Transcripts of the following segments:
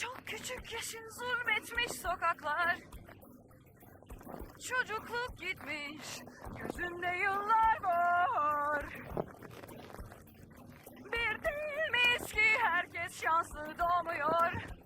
Çok küçük yaşın zulmetmiş sokaklar. Çocukluk gitmiş Gözünde yıllar var. Bir değil ki herkes şanslı Doğmuyor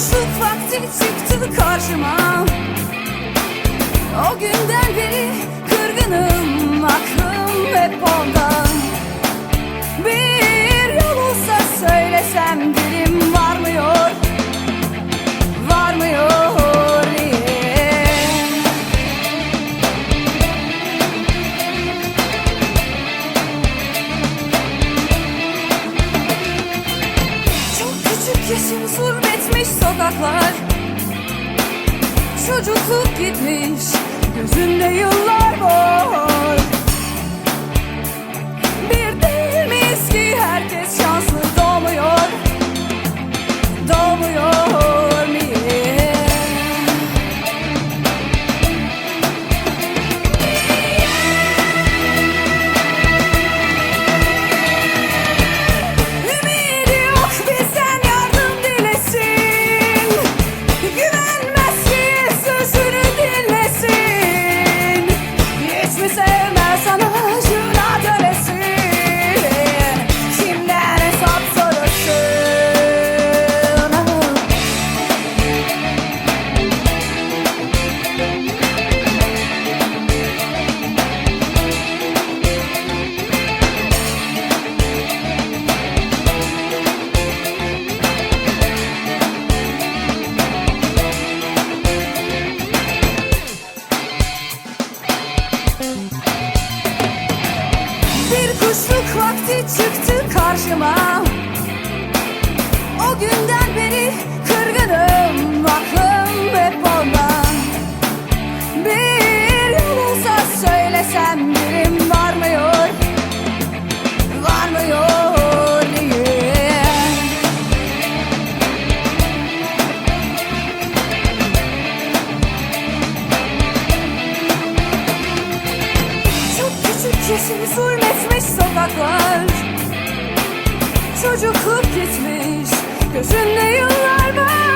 Bir kuşluk vakti çıktı karşıma. O günden beri sokaklar Çocukluk gitmiş Gözünde yıllar var çıktı karşıma. O günden beri kırgınım Aklım hep ondan. Bir yol olsa söylesem dilim yaşım zulmetmiş sokaklar. Çocukluk gitmiş Gözünde yıllar var